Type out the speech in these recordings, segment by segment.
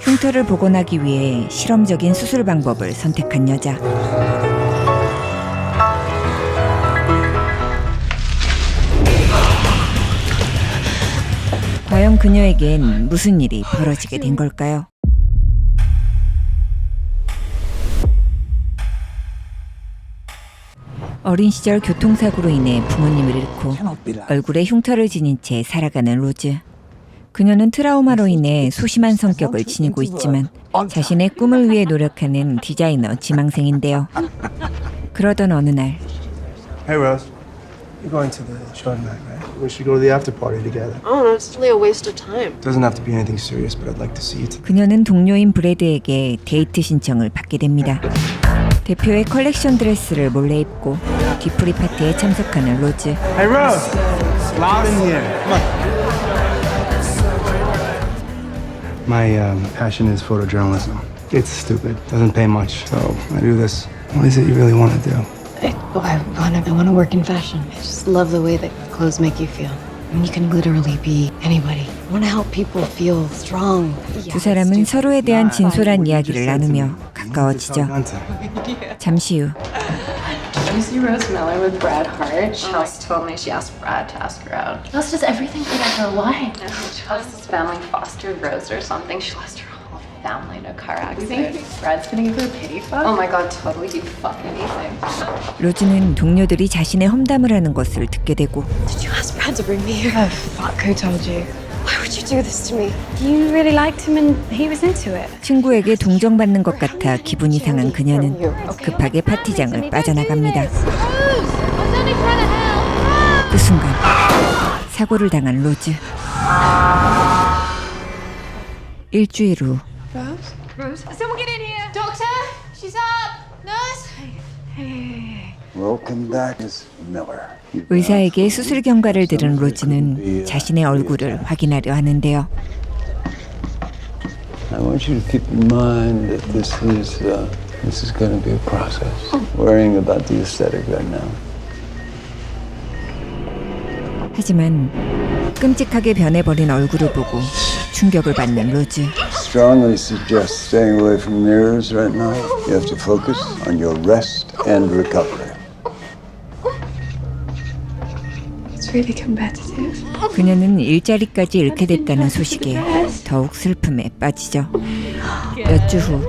흉터를 복원하기 위해 실험적인 수술 방법을 선택한 여자. 과연 그녀에겐 무슨 일이 벌어지게 된 걸까요? 어린 시절 교통사고로 인해 부모님을 잃고 얼굴에 흉터를 지닌 채 살아가는 로즈. 그녀는 트라우마로 인해 소심한 성격을 지니고 있지만 자신의 꿈을 위해 노력하는 디자이너 지망생인데요. 그러던 어느 날 Hey, Rose. You're going to the show tonight, right? We should go to the after party together. Oh, it's really a waste of time. Doesn't have to be anything serious, but I'd like to see you. T- 그녀는 동료인 브래드에게 데이트 신청을 받게 됩니다. 대표의 컬렉션 드레스를 몰래 입고 뒤풀이 파티에 참석하는 로즈. hey, Rose. Loud in here. Come on. My um, passion is photojournalism. It's stupid. Doesn't pay much, so I do this. What is it you really want to do? I, oh, I want to. I want to work in fashion. I just love the way that clothes make you feel. Mean, you can literally be anybody. I want to help people feel strong. 두 사람은 서로에 대한 진솔한 이야기를 나누며 가까워지죠. 잠시 후 You see Rose Miller with Brad Hart? Chelsea told me she asked Brad to ask her out. Chelsea does everything for her. Why? No, Chelsea's family fostered Rose or something. She lost her whole family in a car accident. Brad's gonna give her a pity fuck? Oh my god, totally do fuck anything. 로즈는 동료들이 자신의 험담을 하는 것을 듣게 되고 Did you ask Brad to bring me here? Oh, fuck, who told you? Why would you do this to me? You really liked him and he was into it. 친구에게 동정받는 것 같아 기분이 상한 그녀는 급하게 파티장을 빠져나갑니다. 그 순간 사고를 당한 로즈. 일주일 후 Someone get in here. Doctor, she's up. Nurse. Welcome back, Miss Miller. 의사에게 수술 경과를 들은 로즈는 자신의 얼굴을 확인하려 하는데요. I want you to keep in mind that this is uh, this is going to be a process. Worrying about the aesthetic right now. 하지만 끔찍하게 변해버린 얼굴을 보고 충격을 받는 로즈. Strongly suggest staying away from mirrors right now. You have to focus on your rest and recovery. It's really competitive. 그녀는 일자리까지 잃게 됐다는 소식에 더욱 슬픔에 빠지죠. 몇 주 후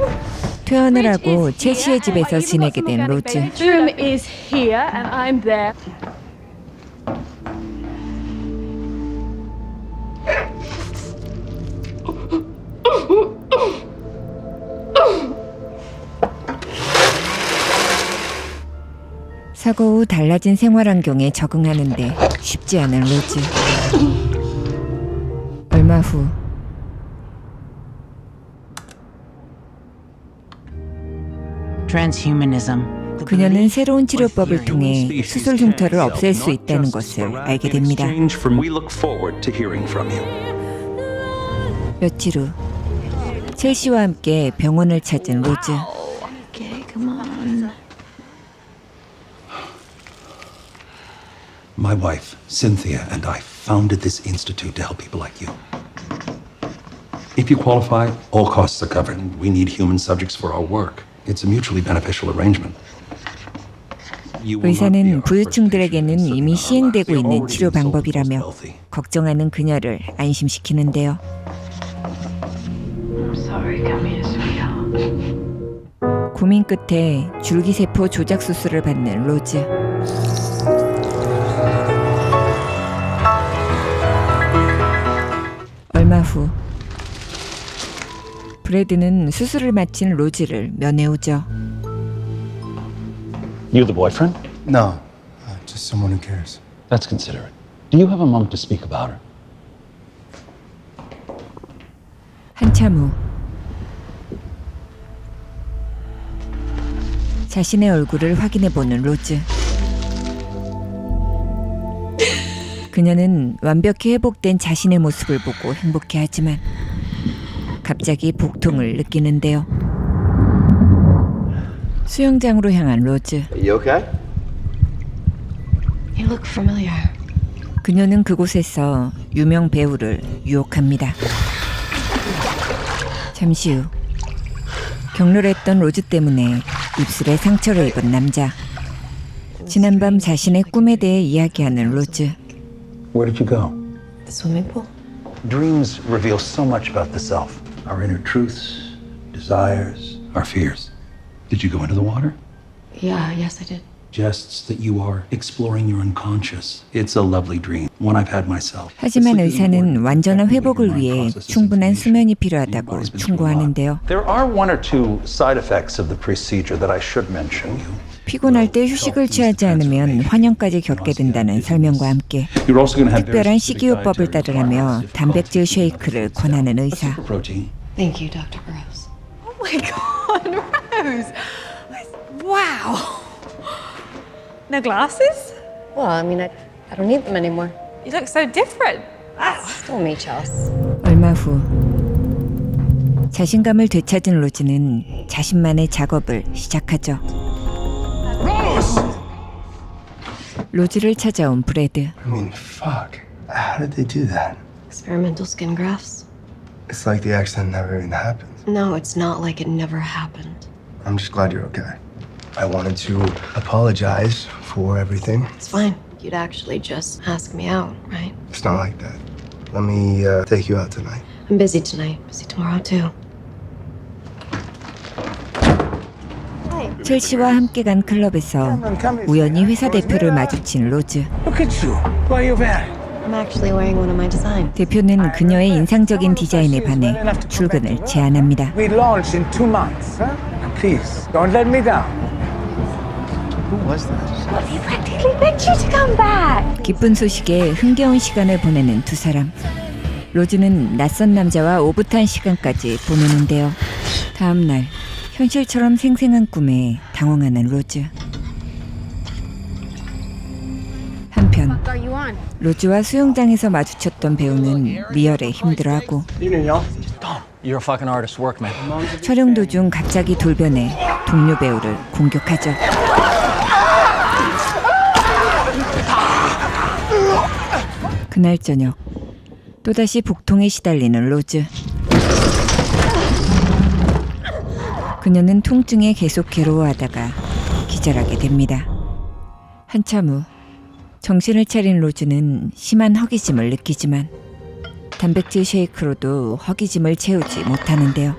퇴원을 하고 채시의 집에서 지내게 된 로즈. Room is here and I'm there. 사고 후 달라진 생활 환경에 적응하는데 쉽지 않은 로즈. 얼마 후 Transhumanism. 그녀는 새로운 치료법을 통해 수술 흉터를 없앨 수 있다는 것을 알게 됩니다. We look forward to hearing from you. 며칠 후 첼시와 함께 병원을 찾은 로즈. Okay, come on. My wife, Cynthia, and I founded this institute to help people like you. If you qualify, all costs are covered. We need human subjects for our work. It's a mutually beneficial arrangement. 의사는 부유층들에게는 이미 시행되고 있는 치료 방법이라며. 걱정하는 그녀를 안심시키는데요. Sorry, come here, sweetheart. 고민 끝에 줄기세포 조작 수술을 받는 로즈. 얼마 후 브래드는 수술을 마친 로즈를 면회 오죠. You the boyfriend? No, uh, just someone who cares. That's considerate. Do you have a moment to speak about her? 한참 후 자신의 얼굴을 확인해 보는 로즈. 그녀는 완벽히 회복된 자신의 모습을 보고 행복해하지만 갑자기 복통을 느끼는데요. 수영장으로 향한 로즈. You okay? You look familiar. 그녀는 그곳에서 유명 배우를 유혹합니다. 잠시 후 격렬했던 로즈 때문에 입술에 상처를 입은 남자. 지난밤 자신의 꿈에 대해 이야기하는 로즈. Where did you go? The swimming pool? Dreams reveal so much about the self our inner truths, desires, our fears. Did you go into the water? Yeah, yes, I did Suggests that you are exploring your unconscious. It's a lovely dream, one I've had myself. 하지만 It's 의사는 important 완전한 that your 회복을 mind 위해 processes 충분한 information. 수면이 Your 필요하다고 body's been through a lot. 충고하는데요. There are one or two side effects of the procedure that I should mention. 피곤할 때 휴식을 취하지 않으면 환영까지 겪게 된다는 설명과 함께 You're also going to have 특별한 various specific 식이요법을 dietary 따르라며 requirements if 단백질 caused 쉐이크를 to 권하는 A 의사. super protein. Thank you, Dr. Burrows. Oh my god, Rose! Wow! No glasses? Well, I mean, I, I don't need them anymore. You look so different. Still me, Chels. 얼마 후 자신감을 되찾은 로즈는 자신만의 작업을 시작하죠. 로즈를 찾아온 브래드. I mean, fuck. How did they do that? Experimental skin grafts? It's like the accident never even happened. No, it's not like it never happened. I'm just glad you're okay. I wanted to apologize for everything. It's fine. You'd actually just ask me out, right? It's not like that. Let me uh, take you out tonight. I'm busy tonight. Busy tomorrow, too. 첼시와 함께 간 클럽에서 우연히 회사 대표를 마주친 로즈. Look at you. What are you wearing? I'm actually wearing one of my designs. 대표는 그녀의 인상적인 디자인에 반해 출근을 제안합니다. We launch in two months. Huh? Please, don't let me down. 기쁜 소식에 흥겨운 시간을 보내는 두 사람. 로즈는 낯선 남자와 오붓한 시간까지 보내는데요. 다음 날 현실처럼 생생한 꿈에 당황하는 로즈. 한편 로즈와 수영장에서 마주쳤던 배우는 리얼에 힘들어하고 You're a fucking artist, workman. 촬영 도중 갑자기 돌변해 동료 배우를 공격하죠. 그날 저녁 또다시 복통에 시달리는 로즈. 그녀는 통증에 계속 괴로워하다가 기절하게 됩니다. 한참 후 정신을 차린 로즈는 심한 허기짐을 느끼지만 단백질 쉐이크로도 허기짐을 채우지 못하는데요.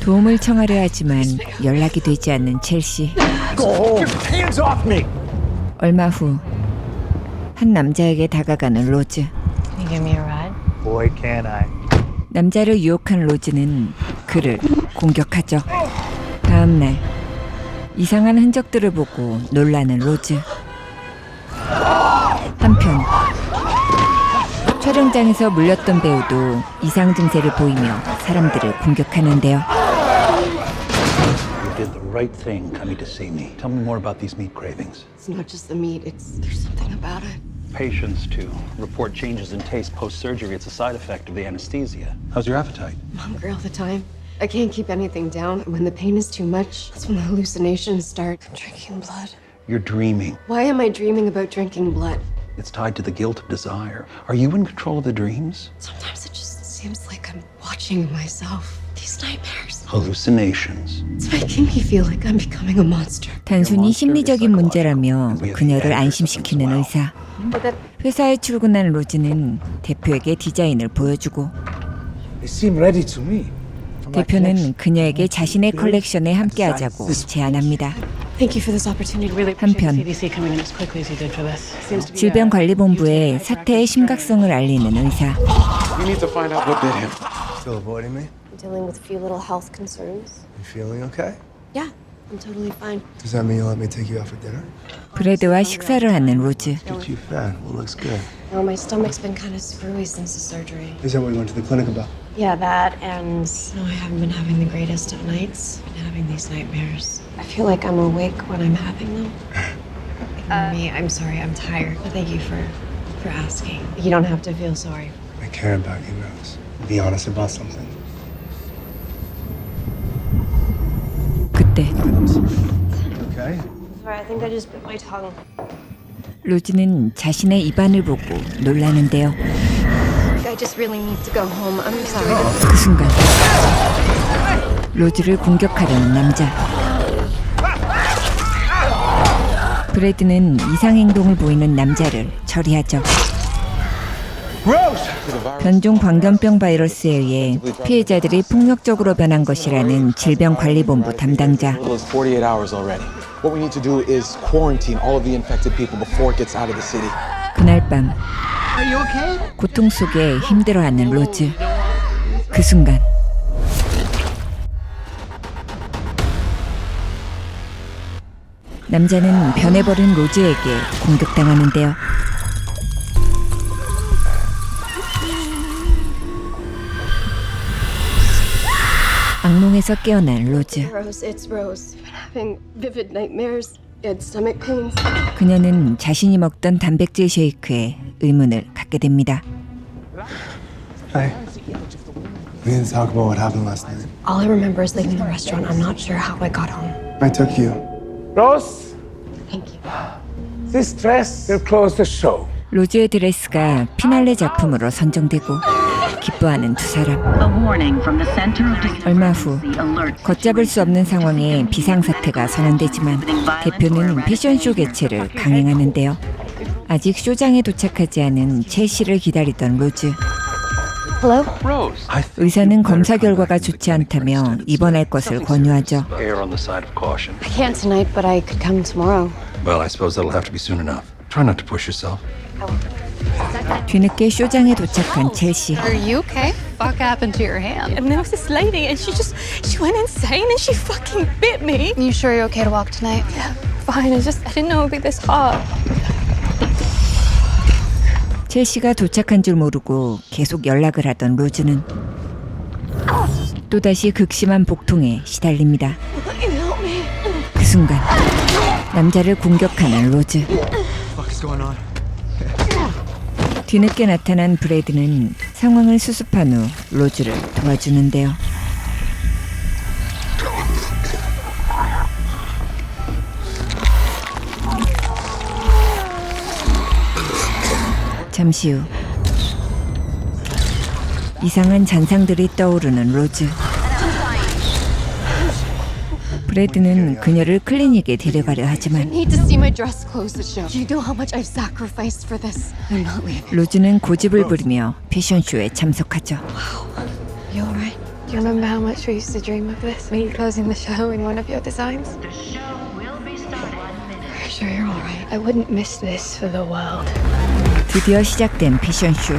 도움을 청하려 하지만 연락이 되지 않는 첼시. Hands off me! 얼마 후 한 남자에게 다가가는 로즈. Can you give me a ride? Boy, can I. 남자를 유혹한 로즈는 그를 공격하죠. 다음 날 이상한 흔적들을 보고 놀라는 로즈. 한편 촬영장에서 물렸던 배우도 이상 증세를 보이며 사람들을 공격하는데요. You did the right thing coming to see me. Tell me more about these meat cravings. It's not just the meat, it's there's something about it. Patients to report changes in taste post-surgery. It's a side effect of the anesthesia. How's your appetite? I'm hungry all the time. I can't keep anything down. When the pain is too much, that's when the hallucinations start. I'm drinking blood. You're dreaming. Why am I dreaming about drinking blood? It's tied to the guilt of desire. Are you in control of the dreams? Sometimes it just seems like I'm watching myself. These nightmares. Hallucinations. It's making me feel like I'm becoming a monster. 단순히 심리적인 문제라며 그녀를 안심시키는 의사. 회사에 출근한 로즈는 대표에게 디자인을 보여주고 They seem ready to me. 대표는 그녀에게 자신의 컬렉션에 함께하자고 제안합니다. Thank you for this opportunity. 한편 질병관리본부에 사태의 심각성을 알리는 의사. Still avoiding me? Dealing with a few little health concerns. You feeling okay? Yeah, I'm totally fine. Does that mean you'll let me take you out for dinner? 브래드와 식사를 하는 로즈. Get you fat. What looks good? No, my stomach's been kind of screwy since the surgery. Is that what you went to the clinic about? Yeah, that and no, I haven't been having the greatest of nights. Been having these nightmares. I feel like I'm awake when I'm having them. Ignore me. I'm sorry. I'm tired. But thank you for for asking. You don't have to feel sorry. I care about you, Rose. Be honest about something. 그때 Okay. Sorry, I think I just bit my tongue. 로즈는 자신의 입안을 보고 놀라는데요. I just really need to go home. I'm sorry. 그 순간 로즈를 공격하려는 남자. 브래드는 이상 행동을 보이는 남자를 처리하죠. 변종 광견병 바이러스에 의해 피해자들이 폭력적으로 변한 것이라는 질병관리본부 담당자. It was 48 hours already. What we need to do is quarantine all of the infected people before it gets out of the city. 그날 밤 고통 속에 힘들어하는 로즈. 그 순간 남자는 변해버린 로즈에게 공격당하는데요. 악몽에서 깨어난 로즈. 그녀는 자신이 먹던 단백질 쉐이크에 의문을 갖게 됩니다. Hey. We didn't talk about what happened last night. All I remember is leaving the restaurant. I'm not sure how I got home. I took you. Rose, Thank you. this dress will close the show. 로즈의 드레스가 피날레 작품으로 선정되고 기뻐하는 두 사람. 얼마 후 걷잡을 수 없는 상황에 비상사태가 선언되지만 대표는 패션쇼 개최를 강행하는데요. 아직 쇼장에 도착하지 않은 첼시를 기다리던 로즈. Hello? 의사는 검사 결과가 좋지 않다며 입원할 것을 권유하죠. I can't tonight, but I could come tomorrow. Well, I suppose that'll have to be soon enough. Try not to push yourself. 뒤늦게 쇼장에 도착한 첼시. Are you okay? Fuck happened to your hand? And there was this lady, and she just, she went insane and she fucking bit me. You sure you're okay to walk tonight? Fine, it's just, I didn't know it would be this hot. 첼시가 도착한 줄 모르고 계속 연락을 하던 로즈는 또다시 극심한 복통에 시달립니다. 그 순간 남자를 공격하는 로즈. 뒤늦게 나타난 브래드는 상황을 수습한 후 로즈를 도와주는데요. 잠시 후 이상한 잔상들이 떠오르는 로즈. 브래드는 그녀를 클리닉에 데려가려 하지만 Need to see my dress clothes to show. Do you know how much I've sacrificed for this? I'm not leaving. 로즈는 고집을 부리며 패션쇼에 참석하죠. You alright? Do you remember how much we used to dream of this? Me closing the show in one of your designs? The show will be starting. Are you sure you're alright? I wouldn't miss this for the world. 드디어 시작된 패션쇼.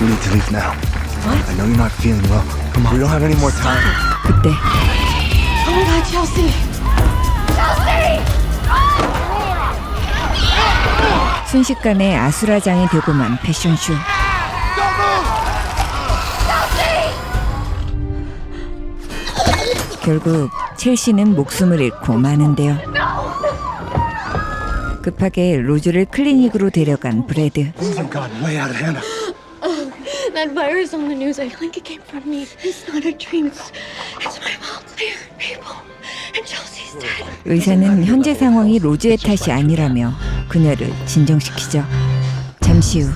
We need to leave now. What? I know you're not feeling well. Come on. We don't have any more time. 그때 Oh my god, Chelsea! 순식간에 아수라장이 되고만 패션쇼. 결국 첼시는 목숨을 잃고 마는데요. 급하게 로즈를 클리닉으로 데려간 브래드. Things have gotten way out of hand. That virus on the news, I think it came from me. It's not a dream. It's, it's my are people. And Chelsea's dead. 의사는 현재 상황이 로즈의 탓이 아니라며 그녀를 진정시키죠. 잠시 후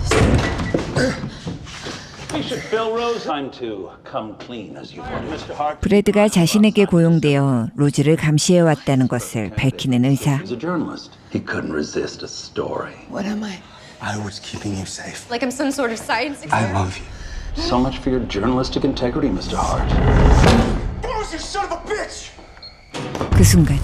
Patient Bill Rose, time to come clean, as you it. Mr. Hart 브래드가 자신에게 고용되어 로즈를 감시해 왔다는 것을 밝히는 의사. He's a journalist. He couldn't resist a story. What am I? I was keeping you safe. Like I'm some sort of science I love you. So much for your journalistic integrity, Mr. Hart. Rose, you son of a bitch! 그 순간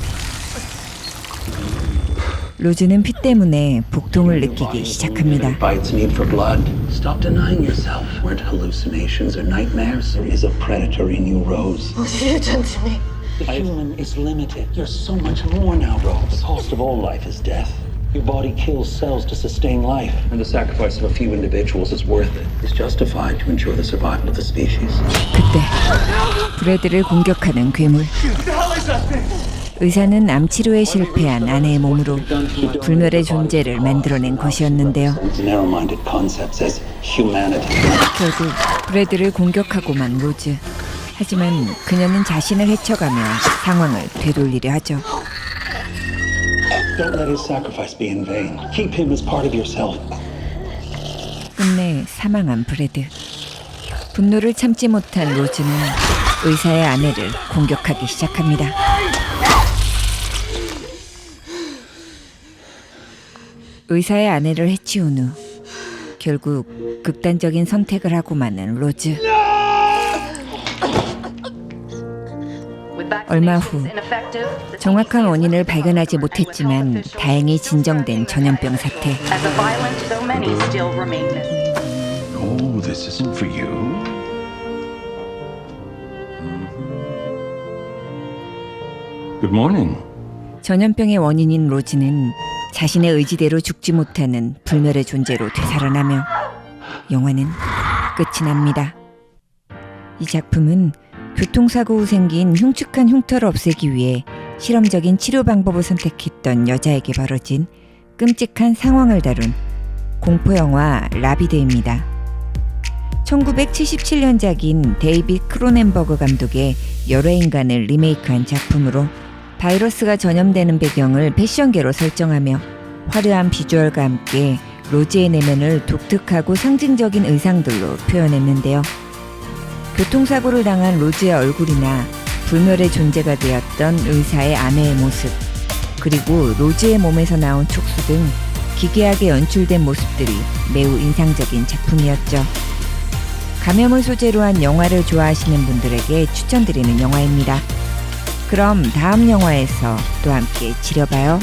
로즈는 피 때문에 복통을 느끼기 시작합니다. By its need for blood. Stop denying yourself. Weren't hallucinations or nightmares? There is a predator in you, Rose. What have you done to me? The human is limited. You're so much more now, Rose. The cost of all life is death. Your body kills cells to sustain life, and the sacrifice of a few individuals is worth it. It's justified to ensure the survival of the species. 그때 브래드를 공격하는 괴물. 의사는 암 치료에 실패한 아내의 몸으로 불멸의 존재를 만들어낸 것이었는데요. 결국 브래드를 공격하고만 로즈. 하지만 그녀는 자신을 해쳐가며 상황을 되돌리려 하죠. Don't let his sacrifice be in vain. Keep him as part of yourself. 끝내 사망한 브래드. 분노를 참지 못한 로즈는 의사의 아내를 공격하기 시작합니다. 의사의 아내를 해치운 후 결국 극단적인 선택을 하고 마는 로즈. 얼마 후 정확한 원인을 발견하지 못했지만 다행히 진정된 전염병 사태. Oh, this isn't for you. Good morning. 전염병의 원인인 로즈는 자신의 의지대로 죽지 못하는 불멸의 존재로 되살아나며 영화는 끝이 납니다. 이 작품은 교통사고 후 생긴 흉측한 흉터를 없애기 위해 실험적인 치료 방법을 선택했던 여자에게 벌어진 끔찍한 상황을 다룬 공포 영화 라비드입니다. 1977년작인 데이빗 크로넨버그 감독의 여러 인간을 리메이크한 작품으로 바이러스가 전염되는 배경을 패션계로 설정하며 화려한 비주얼과 함께 로즈의 내면을 독특하고 상징적인 의상들로 표현했는데요. 교통사고를 당한 로즈의 얼굴이나 불멸의 존재가 되었던 의사의 아내의 모습, 그리고 로즈의 몸에서 나온 촉수 등 기괴하게 연출된 모습들이 매우 인상적인 작품이었죠. 감염을 소재로 한 영화를 좋아하시는 분들에게 추천드리는 영화입니다. 그럼 다음 영화에서 또 함께 지려봐요.